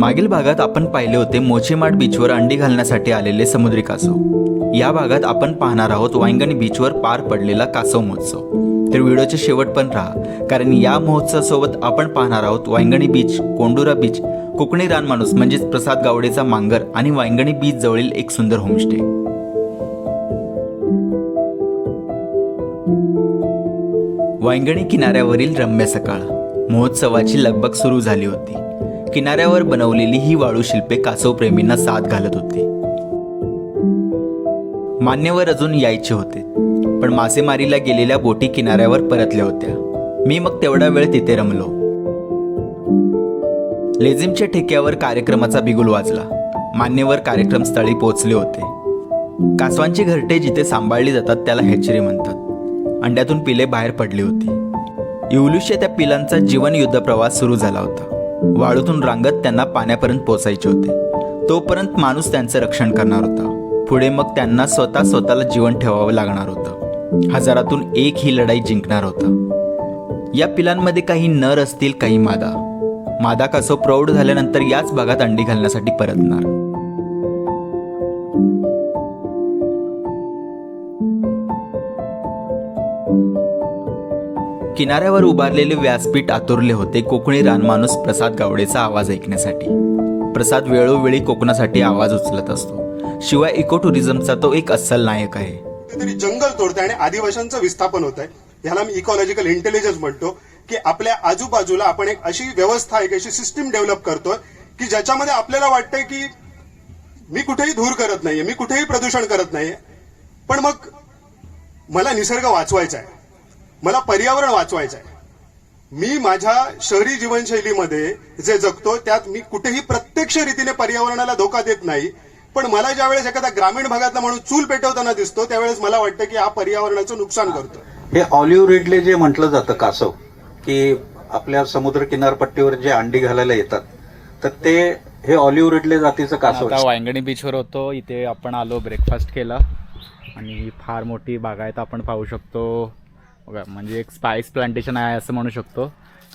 मागील भागात आपण पाहिले होते मोचेमाड बीचवर अंडी घालण्यासाठी आलेले समुद्री कासव. या भागात आपण पाहणार आहोत वांगणी बीचवर पार पडलेला कासव महोत्सव. तर व्हिडिओचे शेवट पण राहा कारण या महोत्सवासोबत आपण पाहणार आहोत वांगणी बीच कोंडुरा बीच कोकणी रानमाणूस म्हणजेच प्रसाद गावडेचा मांगर आणि वांगणी बीच जवळील एक सुंदर होमस्टे वांगणी किनाऱ्यावरील रम्य सकाळ. महोत्सवाची लगबग सुरू झाली होती. किनाऱ्यावर बनवलेली ही वाळू शिल्पे कासवप्रेमींना साथ घालत होती. मान्यवर अजून यायचे होते पण मासेमारीला गेलेल्या बोटी किनाऱ्यावर परतल्या होत्या. मी मग तेवढा वेळ तिथे रमलो. लेझिमच्या ठेक्यावर कार्यक्रमाचा बिगुल वाजला. मान्यवर कार्यक्रम स्थळी पोहोचले होते. कासवांची घरटे जिथे सांभाळली जातात त्याला हॅचरी म्हणतात. अंड्यातून पिले बाहेर पडली होती. इवलुशे त्या पिलांचा जीवन युद्ध प्रवास सुरू झाला होता. वाळूतून रांगत त्यांना पाण्यापर्यंत पोचायचे होते. तोपर्यंत माणूस त्यांचं रक्षण करणार होता. पुढे मग त्यांना स्वतः स्वतःला जीवन ठेवावं लागणार होतं. हजारातून एक ही लढाई जिंकणार होता. या पिलांमध्ये काही नर असतील काही मादा. मादा कसो प्रौढ झाल्यानंतर याच भागात अंडी घालण्यासाठी परतणार. किनाऱ्यावर उभारलेले व्यासपीठ आतुरले होते कोकणी रानमाणूस प्रसाद गावडेचा आवाज ऐकण्यासाठी. प्रसाद वेळोवेळी कोकणासाठी आवाज उचलत असतो. शिवाय इको टुरिझमचा तो एक अस्सल नायक आहे. जंगल तोडतंय आणि आदिवाशांचं विस्थापन होत आहे ह्याला मी इकॉलॉजिकल इंटेलिजन्स म्हणतो की आपल्या आजूबाजूला आपण एक अशी व्यवस्था एक अशी सिस्टीम डेव्हलप करतोय की ज्याच्यामध्ये आपल्याला वाटतंय की मी कुठेही धूर करत नाहीये मी कुठेही प्रदूषण करत नाहीये. पण मग मला निसर्ग वाचवायचा आहे मला पर्यावरण वाचवायचं आहे मी माझ्या शहरी जीवनशैलीमध्ये जे जगतो त्यात मी कुठेही प्रत्यक्ष रीतीने पर्यावरणाला धोका देत नाही. पण मला ज्यावेळेस एखादा ग्रामीण भागातला माणूस चूल पेटवताना दिसतो त्यावेळेस मला वाटतं की हा पर्यावरणाचं नुकसान करतो. हे ऑलिव्ह रिडले जे म्हटलं जातं कासव की आपल्या समुद्र किनारपट्टीवर जे अंडी घालायला येतात तर ते हे ऑलिव्ह रिडले जातीचं कासव आता वांगणी बीचवर होतो इथे आपण आलो ब्रेकफास्ट केला आणि ही फार मोठी बागायत आपण पाहू शकतो. बघा म्हणजे एक स्पाइस प्लांटेशन आहे असं म्हणू शकतो.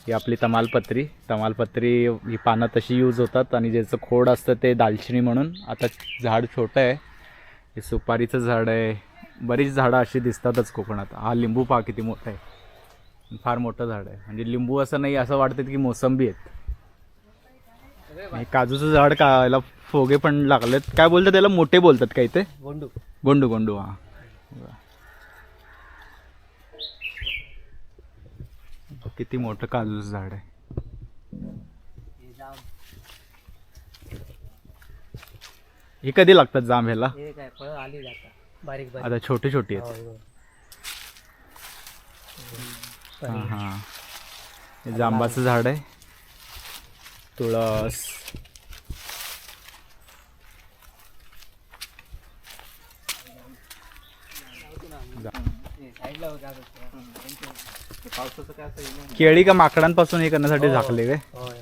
ही आपली तमालपत्री. तमालपत्री ही पानं तशी यूज होतात आणि ज्याचं खोड असतं ते दालचिनी म्हणून. आता झाड छोटं आहे. हे सुपारीचं झाड आहे. बरीच झाडं अशी दिसतातच कोकणात. हा लिंबू पहा किती मोठा आहे. फार मोठं झाड आहे. म्हणजे लिंबू असं नाही असं वाटतं की मोसंबी आहेत. काजूचं झाड का याला फोगे पण लागलेत. काय बोलतात त्याला? मोठे बोलतात काय ते गोंडू. गोंडू गोंडू हा. किती मोठं काजूचं झाड आहे. हे कधी लागतात जांब ह्याला? हे काय फळ आली जातात बारीक बारीक. आता छोटे छोटे आहेत. होय, होय. हां हां. हे जांबाचं झाड आहे. तुळस. हे साईडला होता केळी का माकडांपासून हे करण्यासाठी झाकले काय होय.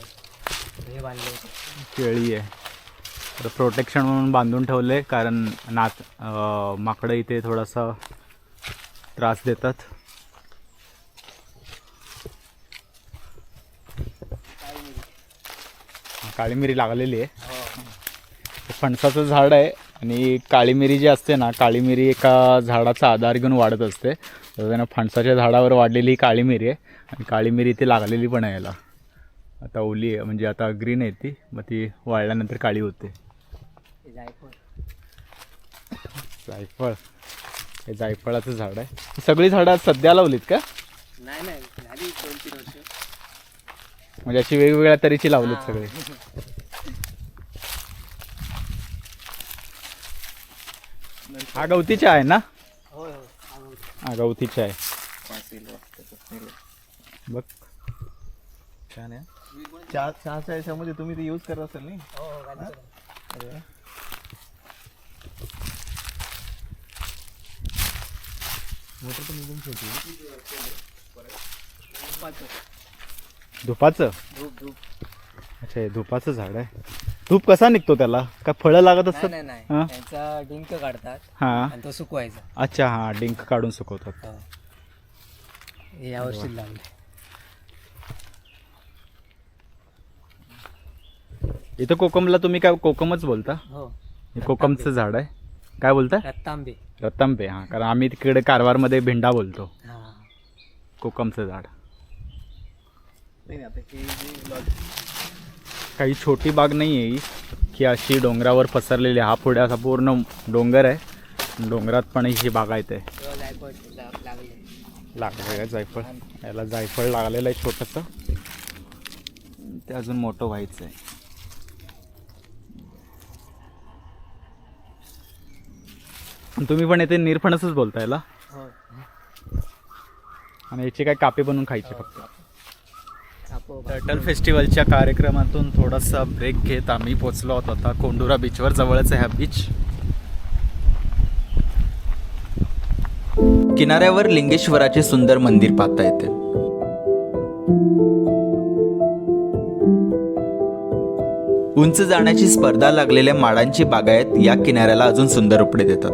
हे बांधले होते. केळी आहे. तर प्रोटेक्शन म्हणून बांधून ठेवले कारण नात अं, माकडं इथे थोडासा त्रास देतात. हा, काळी मिरी लागलेली आहे. हे. फणसाचं झाड आहे आणि काळी मिरी जी असते ना काळी मिरी एका झाडाचा आधार घेऊन वाढत असते. त्यानं फणसाच्या झाडावर वाढलेली काळी मिरी आहे. आणि काळी मिरी इथे लागलेली पण आहे याला. आता ओली आहे म्हणजे आता ग्रीन आहे ती. मग ती वाळल्यानंतर काळी होते. जायफळ. जायफळ. हे जायफळाचं झाड आहे. ही सगळी झाडं सध्या लावलीत का? नाही नाही. झाली दोन तीन वर्ष. म्हणजे अशी वेगवेगळ्या तऱ्हेची लावलीत सगळे. हा गवतीच्या आहे ना? हा गवतीच्या आहे. बघ. छान आहे. चहा चहाच्या याच्यामध्ये तुम्ही ते यूज करत असाल नाही? हो हो घालायचं. मोटर पण एकदम छोटी धुपाचं. धुपाचं? धूप धूप. अच्छा हे धुपाचं झाड आहे. धूप कसा निघतो त्याला? काय फळं लागत असतात? नाही नाही हा? त्यांचा डिंक काढतात हां. आणि तो सुकवायचा. अच्छा हां डिंक काढून सुकवतात. हो. हे यावर्षी लावले इथं कोकमला तुम्ही काय कोकमच बोलता? हो. हे कोकमचं झाड आहे. काय बोलता? रत्तांबे. रत्तांबे हां. कारण आम्ही तिकडे कारवारमध्ये भेंडा बोलतो. हा. कोकमचं झाड. काही छोटी बाग नाही आहे ही की अशी डोंगरावर पसरलेली. हा पुढे असा पूर्ण डोंगर आहे. डोंगरात पण ही बागायत आहे लागले आहे जायफळ? याला जायफळ लागलेलं आहे छोटंसं. ते अजून मोठं व्हायचं आहे तुम्ही पण येथे निरफणसच बोलता याला आणि याची काय कापे बनवून खायची फक्त. टर्टल फेस्टिवलच्या कार्यक्रमातून थोडासा ब्रेक घेत आम्ही पोचलो आहोत आता कोंडुरा बीचवर जवळच आहे हा बीच किनाऱ्यावर लिंगेश्वराचे सुंदर मंदिर पाहता येते. उंच जाण्याची स्पर्धा लागलेल्या माडांची बागायत या किनाऱ्याला अजून सुंदर उपडे देतात.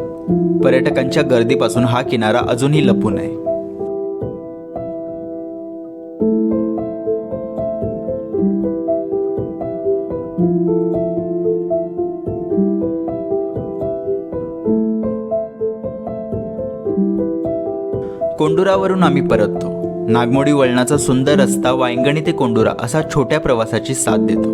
पर्यटकांच्या गर्दीपासून हा किनारा अजूनही लपून आहे. कोंडुरावरून आम्ही परततो. नागमोडी वळणाचा सुंदर रस्ता वायंगणी ते कोंडुरा असा छोट्या प्रवासाची साथ देतो.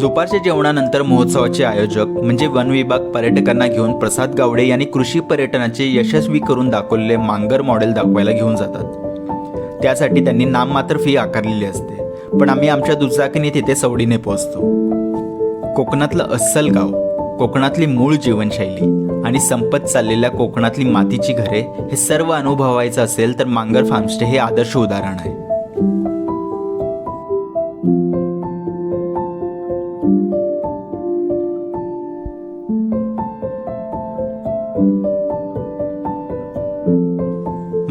दुपारच्या जेवणानंतर महोत्सवाचे आयोजक म्हणजे वन विभाग पर्यटकांना घेऊन प्रसाद गावडे यांनी कृषी पर्यटनाचे यशस्वी करून दाखवलेले मांगर मॉडेल दाखवायला घेऊन जातात. त्यासाठी त्यांनी नाममात्र फी आकारलेली असते. पण आम्ही आमच्या दुचाकीने तिथे सवडीने पोहोचतो. कोकणातलं अस्सल गाव कोकणातली मूळ जीवनशैली आणि संपत चाललेल्या कोकणातली मातीची घरे हे सर्व अनुभवायचं असेल तर मांगर फार्मस्टे हे आदर्श उदाहरण आहे.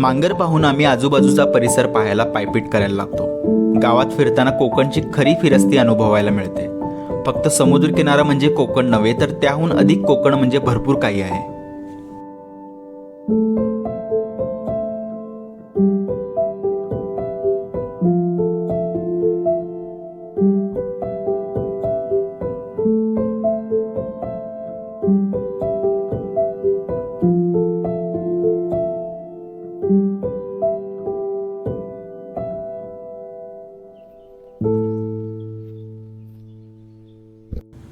मांगर पाहून आम्ही आजूबाजूचा परिसर पाहायला पायपीट करायला लागतो. गावात फिरताना कोकणची खरी फिरस्ती अनुभवायला मिळते. फक्त समुद्रकिनारा म्हणजे कोकण नव्हे तर त्याहून अधिक कोकण म्हणजे भरपूर काही आहे.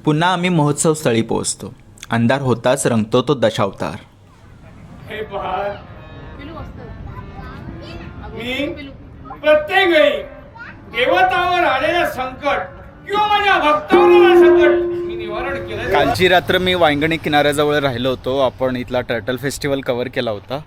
पुन्हा आम्ही महोत्सव स्थळी पोहोचतो. अंधार होताच रंगतो तो दशावतार. हे पहा. मी प्रत्येक वेळी देवतावर आलेलं संकट किंवा माझ्या भक्तावर आलेलं संकट मी निवारण केलं. कालची रात्र मी वांगणी किनाऱ्याजवळ राहिलो होतो. आपण इथला टर्टल फेस्टिवल कवर केला होता.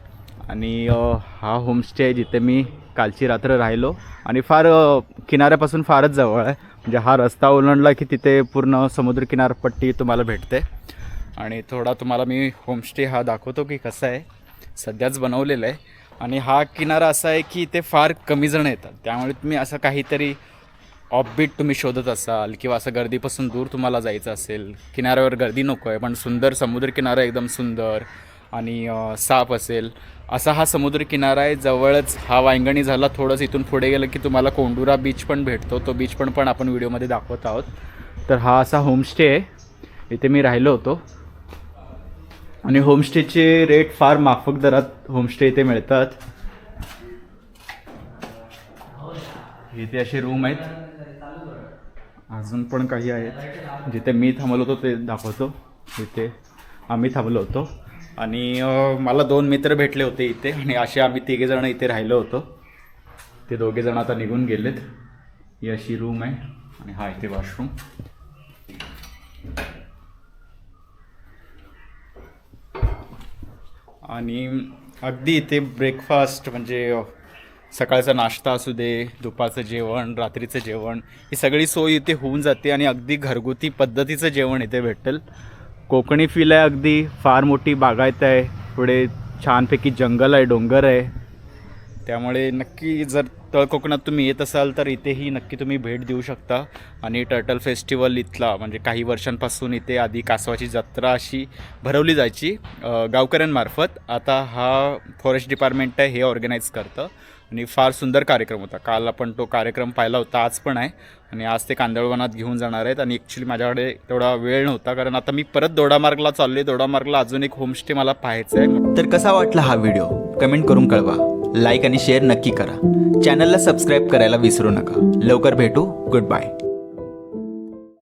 आणि अ, हा होमस्टे आहे जिथे मी कालची रात्र राहिलो. आणि फार अ, किनाऱ्यापासून फारच जवळ आहे. म्हणजे हा रस्ता ओलांडला की तिथे पूर्ण समुद्र किनारपट्टी तुम्हाला भेटते. आणि थोडा तुम्हाला मी होमस्टे हा दाखवतो की कसा आहे. सध्याच बनवलेला आहे. आणि हा किनारा असा आहे की इथे फार कमी जण येतात. त्यामुळे तुम्ही असं काहीतरी ऑफबीट तुम्ही शोधत असाल किंवा असं गर्दीपासून दूर तुम्हाला जायचं असेल. किनाऱ्यावर गर्दी नको आहे पण सुंदर समुद्र किनारा एकदम सुंदर. आणि साप असेल. असा हा समुद्रकिनारा आहे. जवळच हा वायंगणी झाला. थोडंसं इथून पुढे गेलं की तुम्हाला कोंडुरा बीच पण भेटतो. तो बीच पण पण आपण व्हिडिओमध्ये दाखवत आहोत. तर हा असा होमस्टे आहे. इथे मी राहिलो होतो. आणि होमस्टेचे रेट फार माफक दरात होमस्टे इथे मिळतात. इथे असे रूम आहेत. अजून पण काही आहेत. जिथे मी थांबलो होतो ते दाखवतो. इथे आम्ही थांबलो होतो. आणि मला दोन मित्र भेटले होते इथे आणि असे आम्ही तिघे जण इथे राहिलो होतो. ते दोघे जण आता निघून गेलेत. ही अशी रूम आहे आणि हा इथे वॉशरूम आणि अगदी इथे ब्रेकफास्ट म्हणजे सकाळचा नाश्ता असू दे दुपारचं जेवण रात्रीचं जेवण ही सगळी सोय इथे होऊन जाते आणि अगदी घरगुती पद्धतीचं जेवण इथे भेटेल. कोकणी फील आहे अगदी. फार मोठी बागायत आहे. पुढे छानपैकी जंगल आहे डोंगर आहे. त्यामुळे नक्की जर तळ कोकणात तुम्ही येत असाल तर इथेही नक्की तुम्ही भेट देऊ शकता. आणि टर्टल फेस्टिवल इथला म्हणजे काही वर्षांपासून इथे आधी कासवाची जत्रा अशी भरवली जायची गावकऱ्यांमार्फत. आता हा फॉरेस्ट डिपार्टमेंट आहे हे ऑर्गनाईज करतं. आणि फार सुंदर कार्यक्रम होता. काल आपण तो कार्यक्रम पाहिला होता आज पण आहे. आणि आज ते कांदळवनात घेऊन जाणार आहेत. आणि ॲक्च्युली माझ्याकडे तेवढा वेळ नव्हता कारण आता मी परत दोडामार्गला चाललो आहे दोडामार्गला अजून एक होमस्टे मला पाहायचं आहे तर कसा वाटला हा व्हिडिओ कमेंट करून कळवा. लाईक आणि शेअर नक्की करा. चॅनलला सबस्क्राईब करायला विसरू नका. लवकर भेटू. Good bye